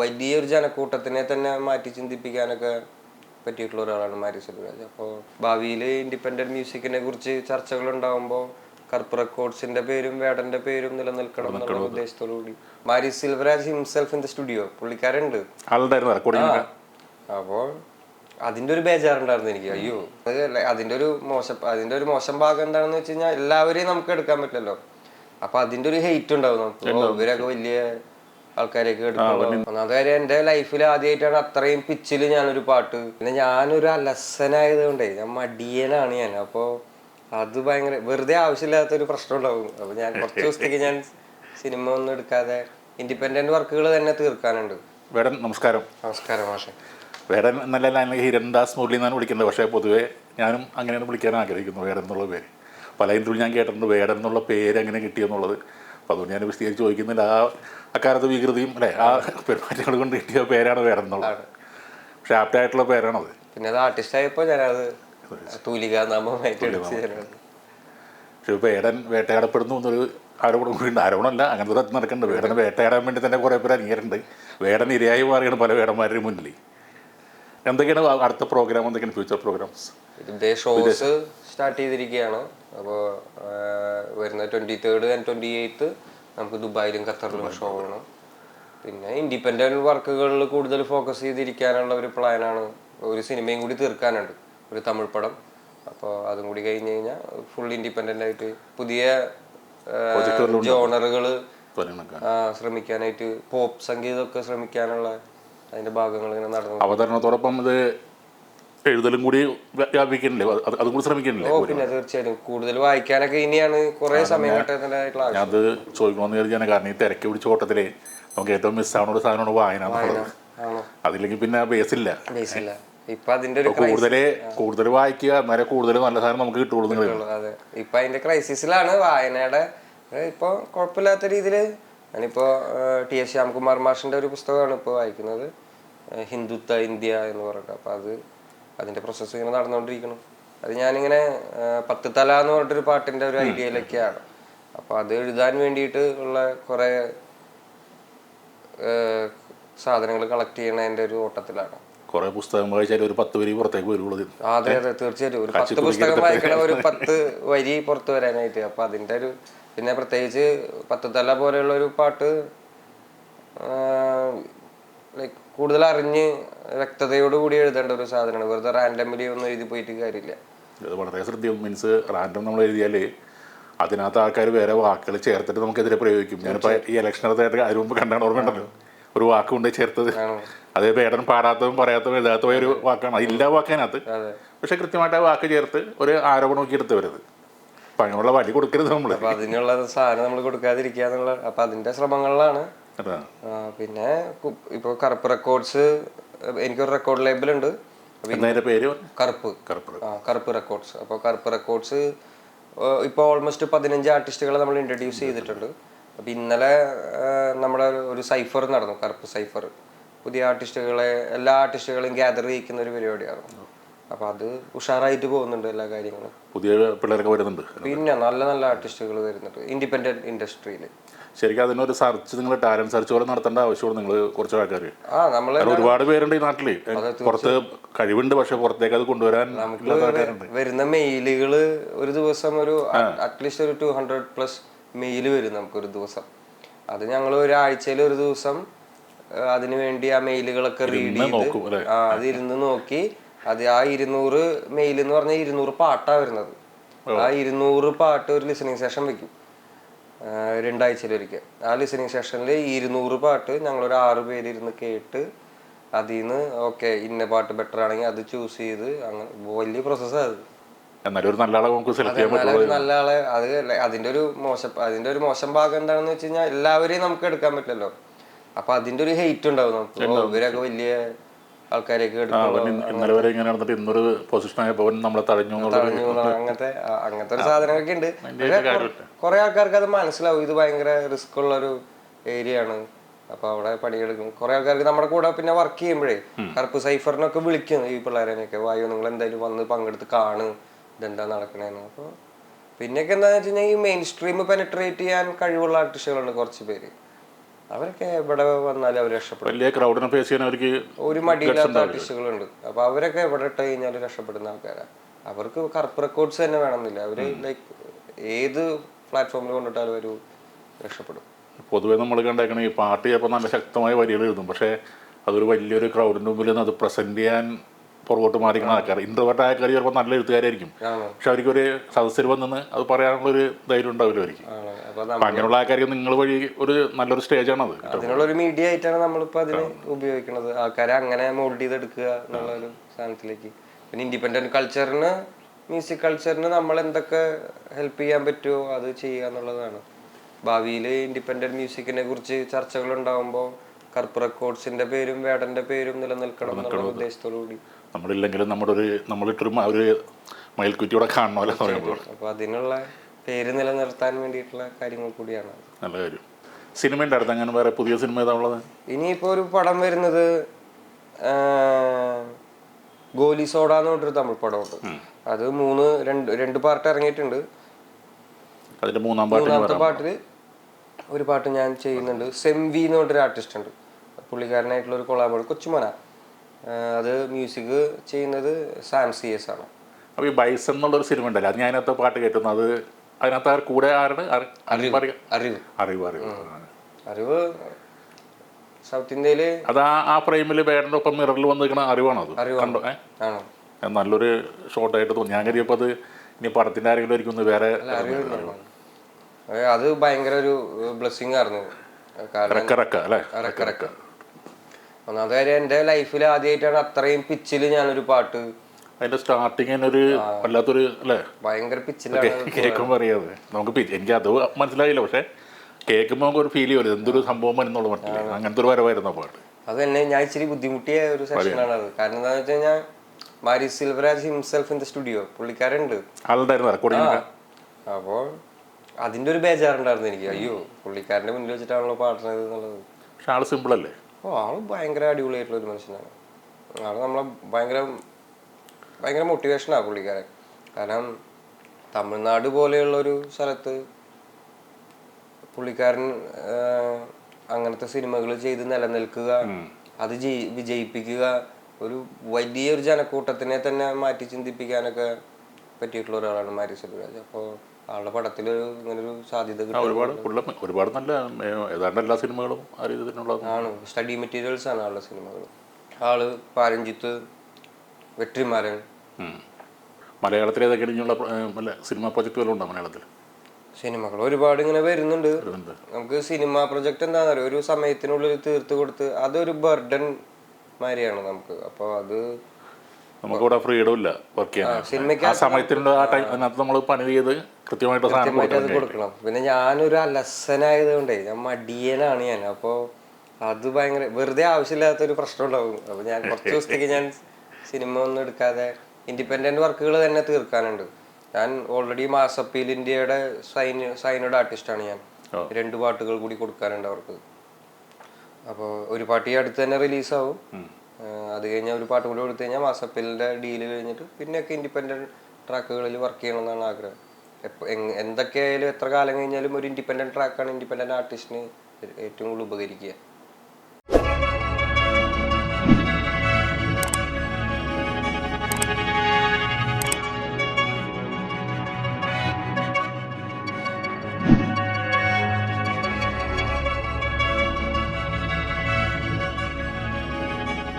വലിയൊരു ജനക്കൂട്ടത്തിനെ തന്നെ മാറ്റി ചിന്തിപ്പിക്കാനൊക്കെ പറ്റിയിട്ടുള്ള ഒരാളാണ് മാരി സെൽവരാജ് അപ്പോൾ ഭാവിയിൽ ഇൻഡിപെൻഡന്റ് മ്യൂസിക്കിനെ കുറിച്ച് ചർച്ചകൾ ഉണ്ടാകുമ്പോൾ കറുപ്പ് റെക്കോർഡ്സിന്റെ പേരും വേടന്റെ പേരും നിലനിൽക്കണം എന്നുള്ള ഉദ്ദേശത്തോടു കൂടി Mari Selvaraj himself in the studio പുള്ളിക്കാരുണ്ട് അപ്പോൾ അതിന്റെ ഒരു ബേജാറുണ്ടായിരുന്നു എനിക്ക്. അയ്യോ അത് അതിന്റെ ഒരു മോശം അതിന്റെ ഒരു മോശം ഭാഗം എന്താണെന്ന് വെച്ച് കഴിഞ്ഞാൽ എല്ലാവരെയും നമുക്ക് എടുക്കാൻ പറ്റില്ലല്ലോ. അപ്പൊ അതിന്റെ ഒരു ഹെയ്റ്റ് ഉണ്ടാവും നമുക്ക്. ഇവരൊക്കെ വലിയ ആൾക്കാരെയൊക്കെ എടുക്കുമ്പോൾ ഒന്നാമത്തെ കാര്യം എന്റെ ലൈഫിൽ ആദ്യമായിട്ടാണ് അത്രയും പിച്ചിൽ ഞാനൊരു പാട്ട്. പിന്നെ ഞാനൊരു അലസനായത് കൊണ്ടേ ഞാൻ മടിയനാണ് ഞാൻ. അപ്പോ അത് ഭയങ്കര വെറുതെ ആവശ്യമില്ലാത്തൊരു പ്രശ്നം ഉണ്ടാവും. അപ്പൊ ഞാൻ കുറച്ച് ദിവസത്തേക്ക് ഞാൻ സിനിമ ഒന്നും എടുക്കാതെ ഇൻഡിപെൻഡന്റ് വർക്കുകൾ തന്നെ തീർക്കാനുണ്ട്. വേടൻ നമസ്കാരം. നമസ്കാരം മാഷെ. വേടൻ എന്നല്ല ഞാൻ ഹിരൺദാസ് മുരളി എന്നാണ് വിളിക്കുന്നത്. പക്ഷേ പൊതുവേ ഞാനും അങ്ങനെയാണ് വിളിക്കാൻ ആഗ്രഹിക്കുന്നു വേടൻ എന്നുള്ള പേര്. പല ഇന്ത്യയിൽ ഞാൻ കേട്ടിട്ടുണ്ട് വേടൻ എന്നുള്ള പേര് അങ്ങനെ കിട്ടിയെന്നുള്ളത്. അപ്പോൾ അതുകൊണ്ട് ഞാൻ വിശദീകരിച്ച് ചോദിക്കുന്നില്ല. ആ അക്കാലത്ത് വികൃതിയും അല്ലേ? ആ പെരുമാറ്റങ്ങൾ കൊണ്ട് കിട്ടിയ പേരാണ് വേറെന്നുള്ളത് പക്ഷേ ആപ്റ്റായിട്ടുള്ള പേരാണത് പിന്നെ അത് ആർട്ടിസ്റ്റ് ആയപ്പോൾ ഞാനത് തൂലിക നാമമായിട്ട് പക്ഷേ വേടൻ വേട്ടയാടപ്പെടുന്നു എന്നൊരു ആരോപണം കൂടി ഉണ്ട്. ആരോപണമല്ല അങ്ങനത്തെ നടക്കുന്നുണ്ട്. വേടനെ വേട്ടയാടാൻ വേണ്ടി തന്നെ കുറേ പേര് അനിയറുണ്ട് വേടൻ ഇരയായി മാറിയാണ് പല വേടന്മാരുടെ മുന്നിൽ എന്തൊക്കെയാണ് അടുത്ത പ്രോഗ്രാം എന്തൊക്കെയാണ് ഫ്യൂച്ചർ പ്രോഗ്രാംസ് ഇതിന്റെ ഷോസ് സ്റ്റാർട്ട് ചെയ്തിരിക്കുകയാണ്. അപ്പോൾ വരുന്ന twenty third and twenty eighth നമുക്ക് ദുബായിലും ഖത്തറിലും ഷോ ആണ് പിന്നെ ഇൻഡിപെൻഡന്റ് വർക്കുകളിൽ കൂടുതൽ ഫോക്കസ് ചെയ്തിരിക്കാനുള്ള ഒരു പ്ലാനാണ് ഒരു സിനിമയും കൂടി തീർക്കാനുണ്ട്. ഒരു തമിഴ് പടം. അപ്പോൾ അതും കൂടി കഴിഞ്ഞ് കഴിഞ്ഞാൽ ഫുൾ ഇൻഡിപെൻഡന്റ് ആയിട്ട് പുതിയ ജോണറുകൾ ശ്രമിക്കാനായിട്ട് പോപ്പ് സംഗീതമൊക്കെ ശ്രമിക്കാനുള്ള അതിന്റെ ഭാഗങ്ങൾ ഇങ്ങനെ നടന്നു. അവതരണത്തോടൊപ്പം ഇത് എഴുതലും കൂടി വ്യ- വ്യാപിക്കുന്നില്ലേ അത് കൂടി ശ്രമിക്കുന്നില്ലേ ഓ പിന്നെ തീർച്ചയായിട്ടും. കൂടുതൽ വായിക്കാനൊക്കെ ഇനിയാണ് കുറെ സമയം കിട്ടുന്നതായിട്ടുള്ള അത് ചോദിക്കണമെന്ന് കരുതിയാണ്. കാരണം ഈ തിരക്ക് പിടിച്ച ഓട്ടത്തിൽ നമുക്ക് ഏറ്റവും മിസ്സാവുന്ന ഒരു സാധനമാണ് വായന അതില്ലെങ്കിൽ പിന്നെ ബേസ് ഇല്ല. ബേസില്ല ഇപ്പൊ അതിന്റെ ഒരു കൂടുതൽ കൂടുതൽ വായിക്കുക എന്നാലേ കൂടുതൽ നല്ല സാധനം നമുക്ക് കിട്ടുള്ളൂ അതെ. ഇപ്പൊ അതിന്റെ ക്രൈസിസിലാണ് വായനയുടെ ഇപ്പൊ കുഴപ്പമില്ലാത്ത രീതിയിൽ ഞാനിപ്പോ ടി എസ് ശ്യാംകുമാർ മാഷിന്റെ ഒരു പുസ്തകമാണ് ഇപ്പോൾ വായിക്കുന്നത്. ഹിന്ദുത്വ ഇന്ത്യ എന്ന് പറഞ്ഞിട്ട്. അപ്പോൾ അത് അതിന്റെ പ്രോസസ്സ് ഇങ്ങനെ നടന്നുകൊണ്ടിരിക്കണം അത് ഞാനിങ്ങനെ പത്ത് തല എന്ന് പറഞ്ഞിട്ടൊരു പാട്ടിന്റെ ഒരു ഐഡിയയിലൊക്കെയാണ്. അപ്പോൾ അത് എഴുതാൻ വേണ്ടിയിട്ട് ഉള്ള കുറേ സാധനങ്ങൾ കളക്ട് ചെയ്യണതിന്റെ ഒരു ഓട്ടത്തിലാണ്. കുറെ പുസ്തകം വായിച്ചാൽ ഒരു പത്ത് വരി പുറത്തേക്ക് വരുള്ളൂ അതെ അതെ തീർച്ചയായിട്ടും. ഒരു പത്ത് പുസ്തകം വായിക്കണ ഒരു പത്ത് വരി പുറത്തു വരാനായിട്ട്. അപ്പൊ അതിന്റെ ഒരു പിന്നെ പ്രത്യേകിച്ച് പത്ത് തല പോലെയുള്ള ഒരു പാട്ട് ലൈക്ക് കൂടുതൽ അറിഞ്ഞ് വ്യക്തതയോട് കൂടി എഴുതേണ്ട ഒരു സാധനമാണ്. വെറുതെ റാൻഡമിലി ഒന്നും എഴുതി പോയിട്ട് കാര്യമില്ല. ഇത് വളരെ ശ്രദ്ധിക്കും. മീൻസ് റാൻഡം നമ്മൾ എഴുതിയാൽ അതിനകത്ത് ആൾക്കാർ വേറെ വാക്കുകൾ ചേർത്തിട്ട് നമുക്കെതിരെ പ്രയോഗിക്കും. ഞാനിപ്പോൾ ഈ ഇലക്ഷനകത്ത് അതിന് മുമ്പ് കണ്ടാണ് ഓർമ്മയുണ്ടല്ലോ. ഒരു വാക്ക് കൊണ്ട് ചേർത്തത് അതേ പേടൻ പാടാത്തതും പറയാത്തതും എഴുതാത്തതുമായ ഒരു വാക്കാണ്. അതില്ല വാക്കതിനകത്ത് പക്ഷെ കൃത്യമായിട്ട് ആ വാക്ക് ചേർത്ത് ഒരു ആരോപണം നോക്കി എടുത്ത് വരുന്നത് അപ്പം അങ്ങനെയുള്ള വഴി കൊടുക്കരുത് നമ്മൾ അപ്പൊ അതിനുള്ള സാധനം നമ്മൾ കൊടുക്കാതിരിക്കുക എന്നുള്ള അപ്പൊ അതിന്റെ ശ്രമങ്ങളിലാണ്. പിന്നെ ഇപ്പൊ കറുപ്പ് റെക്കോർഡ്സ് എനിക്കൊരു റെക്കോർഡ് ലേബിൾ ഉണ്ട്. പേര്? കറുപ്പ്. കറുപ്പ്. ആ കറുപ്പ് റെക്കോർഡ്സ് അപ്പോൾ കറുപ്പ് റെക്കോർഡ്സ് ഇപ്പോൾ ഓൾമോസ്റ്റ് പതിനഞ്ച് ആർട്ടിസ്റ്റുകളെ നമ്മൾ ഇൻട്രൊഡ്യൂസ് ചെയ്തിട്ടുണ്ട്. അപ്പോൾ ഇന്നലെ നമ്മുടെ ഒരു- സൈഫർ നടന്നു കറുപ്പ് സൈഫർ. പുതിയ ആർട്ടിസ്റ്റുകളെ എല്ലാ ആർട്ടിസ്റ്റുകളെയും ഗ്യാദർ ചെയ്യിക്കുന്ന ഒരു പരിപാടിയാണ് അപ്പോൾ അത് ഉഷാറായിട്ട് പോകുന്നുണ്ട് എല്ലാ കാര്യങ്ങളും. പുതിയ പിള്ളേരൊക്കെ വരുന്നുണ്ട്. പിന്നെ നല്ല നല്ല ആർട്ടിസ്റ്റുകൾ വരുന്നുണ്ട് ഇൻഡിപെൻഡന്റ് ഇൻഡസ്ട്രിയിൽ ശരിക്കും അതിനൊരു സെർച്ച് നിങ്ങൾ ടാലന്റ് സെർച്ച് പോലെ നടത്തേണ്ട ആവശ്യമാണ് നിങ്ങൾ കുറച്ച് ആൾക്കാർ ആ നമ്മൾ ഒരുപാട് പേരുണ്ട് ഈ നാട്ടിൽ പുറത്ത് കഴിവുണ്ട് പക്ഷെ പുറത്തേക്ക് അത് കൊണ്ടുവരാൻ വരുന്ന മെയിലുകൾ ഒരു ദിവസം ഒരു അറ്റ്ലീസ്റ്റ് ഒരു ടു ഹൺഡ്രഡ് പ്ലസ് മെയിൽ വരും നമുക്കൊരു ദിവസം. അത് ഞങ്ങൾ ഒരാഴ്ചയിൽ ഒരു ദിവസം അതിനു വേണ്ടി ആ മെയിലുകളൊക്കെ റീഡ് ചെയ്ത് ആ അത് ഇരുന്ന് നോക്കി അത് ആ ഇരുന്നൂറ് മെയിൽ എന്ന് പറഞ്ഞാൽ ഇരുന്നൂറ് പാട്ടാ വരുന്നത്. ആ ഇരുന്നൂറ് പാട്ട് ഒരു ലിസണിങ് സെഷൻ വെക്കും രണ്ടാഴ്ചയിലൊരിക്കൽ ആ ലിസണിങ് സെഷനിൽ ഇരുന്നൂറ് പാട്ട് ഞങ്ങൾ ഒരു ആറ് പേര് ഇരുന്ന് കേട്ട് അതിൽ നിന്ന് ഓക്കെ ഇന്ന പാട്ട് ബെറ്റർ ആണെങ്കിൽ അത് ചൂസ് ചെയ്ത് അങ്ങനെ വലിയ പ്രോസസ്സാണ് അത്. എന്നാലും ഒരു നല്ല ആളെ നമുക്ക് സെലക്ട് ചെയ്യാൻ പറ്റുള്ളൂ. നല്ല ആളെ അത് അതിന്റെ ഒരു മോശം അതിന്റെ ഒരു മോശം ഭാഗം എന്താണെന്ന് വെച്ച് കഴിഞ്ഞാൽ എല്ലാവരെയും നമുക്ക് എടുക്കാൻ പറ്റില്ലല്ലോ. അപ്പൊ അതിന്റെ ഒരു ഹെയ്റ്റ് ഉണ്ടാവും നമുക്ക്. ഇവരൊക്കെ വലിയ ആൾക്കാരെയൊക്കെ ഇന്നലെ വരെ ഇങ്ങനെ നടന്നിട്ട് ഇന്നൊരു പൊസിഷൻ ആയപ്പോൾ നമ്മളെ തഴഞ്ഞു അങ്ങനത്തെ അങ്ങനത്തെ ഒരു സാധനങ്ങളൊക്കെ ഉണ്ട്. കുറെ ആൾക്കാർക്ക് അത് മനസ്സിലാവും. ഇത് ഭയങ്കര റിസ്ക് ഉള്ള ഒരു ഏരിയ ആണ്. അപ്പൊ അവിടെ പണിയെടുക്കും. കുറെ ആൾക്കാർക്ക് നമ്മുടെ കൂടെ പിന്നെ വർക്ക് ചെയ്യുമ്പോഴേ കറുപ്പ് സൈഫറിനൊക്കെ വിളിക്കും ഈ പിള്ളേരെയൊക്കെ. വായു നിങ്ങൾ എന്തായാലും വന്ന് പങ്കെടുത്ത് കാണ്. ഇതെന്താ നടക്കണേന്ന്. അപ്പോൾ പിന്നെയൊക്കെ എന്താണെന്ന് വെച്ചിട്ടുണ്ടെങ്കിൽ ഈ മെയിൻ സ്ട്രീം പെനട്രേറ്റ് ചെയ്യാൻ കഴിവുള്ള ആർട്ടിസ്റ്റുകളുണ്ട് കുറച്ച് പേര്. അവരൊക്കെ എവിടെ വന്നാലും അവർ രക്ഷപ്പെടും. വലിയ ക്രൗഡിനെ ഫേസ് ചെയ്യാൻ അവർക്ക് ഒരു മടിയില്ലാത്ത ആർട്ടിസ്റ്റുകളുണ്ട് അപ്പൊ അവരൊക്കെ എവിടെ ഇട്ട് കഴിഞ്ഞാൽ രക്ഷപ്പെടുന്ന ആൾക്കാരാ. അവർക്ക് കറുപ്പ് റെക്കോർഡ്സ് തന്നെ വേണമെന്നില്ല. അവർ ലൈക്ക് ഏത് പ്ലാറ്റ്ഫോമിൽ കൊണ്ടിട്ടാലും ഒരു രക്ഷപ്പെടും. പൊതുവേ നമ്മൾ കണ്ടേക്കണ ഈ പാട്ട് ചിലപ്പോൾ നല്ല ശക്തമായ വരികൾ എഴുതും. പക്ഷേ അതൊരു വലിയൊരു ക്രൗഡിന്റെ മുമ്പിൽ അത് പ്രസന്റ് ചെയ്യാൻ പുറകോട്ട് മാറിക്കുന്ന ആൾക്കാർ. ഇൻട്രോവേർട്ട് കാര്യം ചിലപ്പോൾ നല്ല എഴുത്തുകാരായിരിക്കും. പക്ഷെ അവർക്ക് ഒരു സദസ്സിൽ വന്നെന്ന് അത് പറയാനുള്ള ഒരു ധൈര്യം ഉണ്ടാവില്ല അവർക്ക്. അപ്പൊ അങ്ങനെയുള്ള ആൾക്കാർക്ക് നിങ്ങൾ വഴി ഒരു നല്ലൊരു സ്റ്റേജ് ആണ് അത് അതിനുള്ള ഒരു മീഡിയ ആയിട്ടാണ് നമ്മളിപ്പോ അതിന് ഉപയോഗിക്കുന്നത് ആൾക്കാരെ അങ്ങനെ മോൾഡ് ചെയ്തെടുക്കുക എന്നുള്ള ഒരു സാധനത്തിലേക്ക്. പിന്നെ ഇൻഡിപെൻഡന്റ് കൾച്ചറിന് മ്യൂസിക് കൾച്ചറിന് നമ്മൾ എന്തൊക്കെ ഹെൽപ്പ് ചെയ്യാൻ പറ്റുമോ അത് ചെയ്യുക എന്നുള്ളതാണ്. ഭാവിയിൽ ഇൻഡിപെൻഡന്റ് മ്യൂസിക്കിനെ കുറിച്ച് ചർച്ചകൾ ഉണ്ടാവുമ്പോൾ കർപ്പ് റെക്കോർഡ്സിന്റെ പേരും വേടന്റെ പേരും നിലനിൽക്കണം എന്നുള്ള ഉദ്ദേശത്തോടു കൂടി നമ്മളില്ലെങ്കിലും നമ്മുടെ ഒരു നമ്മളിട്ടൊരു ഒരു മയിൽക്കുറ്റിയോടെ കാണണമല്ലോ എന്ന് പറയുമ്പോൾ. അതിനുള്ള പേര് നിലനിർത്താൻ വേണ്ടിയിട്ടുള്ള കാര്യങ്ങൾ കൂടിയാണ്. നല്ല കാര്യം. സിനിമയുടെ അടുത്ത് അങ്ങനെ വേറെ പുതിയ സിനിമ ഏതാ ഉള്ളത്? ഇനിയിപ്പോ ഒരു പടം വരുന്നത് ഗോലി സോഡ എന്ന് പറഞ്ഞൊരു തമിഴ് പടമുണ്ട്. അത് മൂന്ന് രണ്ട് രണ്ട് പാർട്ട് ഇറങ്ങിയിട്ടുണ്ട്. അതിന്റെ മൂന്നാം പാട്ട് മൂന്നാമത്തെ പാട്ടിൽ ഒരു പാട്ട് ഞാൻ ചെയ്യുന്നുണ്ട്. സെംവി എന്ന് പറഞ്ഞൊരു ആർട്ടിസ്റ്റ് ഉണ്ട്. പുള്ളിക്കാരനായിട്ടുള്ള ഒരു കൊളാബോൾ കൊച്ചുമോന. അത് മ്യൂസിക് ചെയ്യുന്നത് സാം സി എസ് ആണ്. അപ്പോൾ ഈ ബൈസൺ എന്നുള്ളൊരു സിനിമ ഉണ്ടല്ലോ അത് ഞാൻ അതിനകത്ത് പാട്ട് കേട്ടുന്നു അത് അതിനകത്ത് ആ കൂടെ ആരാണ്? അറി- അറിവ് അറിവ്. അറിവ് അറിവ്. സൗത്ത് ഇന്ത്യയിൽ അത് ആ ഫ്രെയിമിൽ ഫ്രെയിമിൽ വേടന്റെ ഒപ്പം മിററിൽ വന്നിരിക്കുന്ന അറിവാണോ അത്? അറിവാണ്. കണ്ടോ? ഏ? നല്ലൊരു ഷോട്ടായിട്ട് തോന്നി. ഞാൻ കരുതിയപ്പോൾ അത് ഇനി പടത്തിന്റെ ആരെങ്കിലും ആയിരിക്കും ഒന്ന് വേറെ അത് ഭയങ്കര ഒരു ബ്ലെസ്സിങ് ആയിരുന്നു. കാരണം റക്ക അല്ലേ? ഇറക്കിറക്ക ഒന്നാമത്തെ കാര്യം എന്റെ ലൈഫിൽ ആദ്യമായിട്ടാണ് അത്രയും പിച്ചിൽ ഞാനൊരു പാട്ട് അതിന്റെ സ്റ്റാർട്ടിങ് ഒരു വല്ലാത്തൊരു അല്ലേ? ഭയങ്കര പിച്ചിലാണ് കേൾക്കുമ്പോൾ അറിയാതെ നമുക്ക് എനിക്ക് അത് മനസ്സിലായില്ല പക്ഷെ കേൾക്കുമ്പോൾ നമുക്ക് ഒരു ഫീൽ ചെയ്യുമല്ലോ എന്തൊരു സംഭവം എന്നുള്ള മട്ടില്ല അങ്ങനത്തെ ഒരു വരവായിരുന്നു ആ പാട്ട്. അത് തന്നെ ഞാൻ ഇച്ചിരി ബുദ്ധിമുട്ടിയ ഒരു സെഷനാണ് അത്. കാരണം എന്താണെന്ന് വെച്ച് കഴിഞ്ഞാൽ Mari Selvaraj himself in the studio പുള്ളിക്കാരുണ്ട് അപ്പോൾ അതിന്റെ ഒരു ബേജാറുണ്ടായിരുന്നു എനിക്ക്. അയ്യോ പുള്ളിക്കാരന്റെ മുന്നിൽ വെച്ചിട്ടാണല്ലോ പാടുന്നത് എന്നുള്ളത്. പക്ഷെ ആൾ സിമ്പിൾ അല്ലേ? ഓ ആൾ ഭയങ്കര അടിപൊളിയായിട്ടുള്ള ഒരു മനുഷ്യനാണ്. ആൾ നമ്മളെ ഭയങ്കര ഭയങ്കര മോട്ടിവേഷനാണ് പുള്ളിക്കാരൻ. കാരണം തമിഴ്നാട് പോലെയുള്ള ഒരു സ്ഥലത്ത് പുള്ളിക്കാരൻ അങ്ങനത്തെ സിനിമകൾ ചെയ്ത് നിലനിൽക്കുക അത് ജയി- വിജയിപ്പിക്കുക ഒരു വലിയൊരു ജനക്കൂട്ടത്തിനെ തന്നെ മാറ്റി ചിന്തിപ്പിക്കാനൊക്കെ പറ്റിയിട്ടുള്ള ഒരാളാണ് മാരി സെൽവരാജ് അപ്പോൾ ആളുടെ പടത്തിൽ ഇങ്ങനൊരു സാധ്യത ഒരുപാട് ഒരുപാട് നല്ല ഏതാണ്ട് എല്ലാ സിനിമകളും ആ രീതിയിലുള്ള ആണ്. സ്റ്റഡി മെറ്റീരിയൽസ് ആണ് ആളുടെ സിനിമകൾ ആൾ പാരഞ്ചിത്ത് വെട്രിമാരൻ. മലയാളത്തിൽ ഏതൊക്കെ ഇനിയുള്ള സിനിമ പ്രൊജക്റ്റുകളും ഉണ്ടോ മലയാളത്തിൽ സിനിമകൾ ഒരുപാട് ഇങ്ങനെ വരുന്നുണ്ട്. വരുന്നുണ്ട്. നമുക്ക് സിനിമ പ്രൊജക്ട് എന്താണെന്ന് അറിയാം ഒരു സമയത്തിനുള്ളിൽ തീർത്ത് കൊടുത്ത് അതൊരു ബർഡൻ മാതിരിയാണ് നമുക്ക്. അപ്പോൾ അത് നമുക്കിവിടെ ഫ്രീഡം ഇല്ല വർക്ക് ചെയ്യാൻ. ആ ആ ടൈം അതിനകത്ത് നമ്മൾ പണി ചെയ്ത് കൃത്യമായിട്ട് സാധനം കൊടുക്കണം. പിന്നെ ഞാനൊരു അലസനായത് കൊണ്ടേ ഞാൻ മടിയനാണ് ഞാൻ. അപ്പോൾ അത് ഭയങ്കര വെറുതെ ആവശ്യമില്ലാത്തൊരു പ്രശ്നം ഉണ്ടാവും. അപ്പോൾ ഞാൻ കുറച്ച് ദിവസത്തേക്ക് ഞാൻ സിനിമ ഒന്നും എടുക്കാതെ ഇൻഡിപെൻഡന്റ് വർക്കുകൾ തന്നെ തീർക്കാനുണ്ട്. ഞാൻ ഓൾറെഡി മാസ് അപ്പീൽ ഇന്ത്യയുടെ സൈൻ സൈനഡ് ആർട്ടിസ്റ്റാണ് ഞാൻ. രണ്ട് പാട്ടുകൾ കൂടി കൊടുക്കാനുണ്ട് അവർക്ക്. അപ്പോൾ ഒരു പാട്ട് ഈ അടുത്ത് തന്നെ റിലീസാവും അത് കഴിഞ്ഞാൽ ഒരു പാട്ട് കൂടി കൊടുത്തു കഴിഞ്ഞാൽ മാസപ്പിലിന്റെ ഡീൽ കഴിഞ്ഞിട്ട് പിന്നെയൊക്കെ ഇൻഡിപെൻഡന്റ് ട്രാക്കുകളിൽ വർക്ക് ചെയ്യണമെന്നാണ് ആഗ്രഹം. എപ്പോൾ എന്തൊക്കെയായാലും എത്ര കാലം കഴിഞ്ഞാലും ഒരു ഇൻഡിപെൻഡന്റ് ട്രാക്കാണ് ഇൻഡിപെൻഡന്റ് ആർട്ടിസ്റ്റിന് ഏറ്റവും കൂടുതൽ ഉപകരിക്കുക.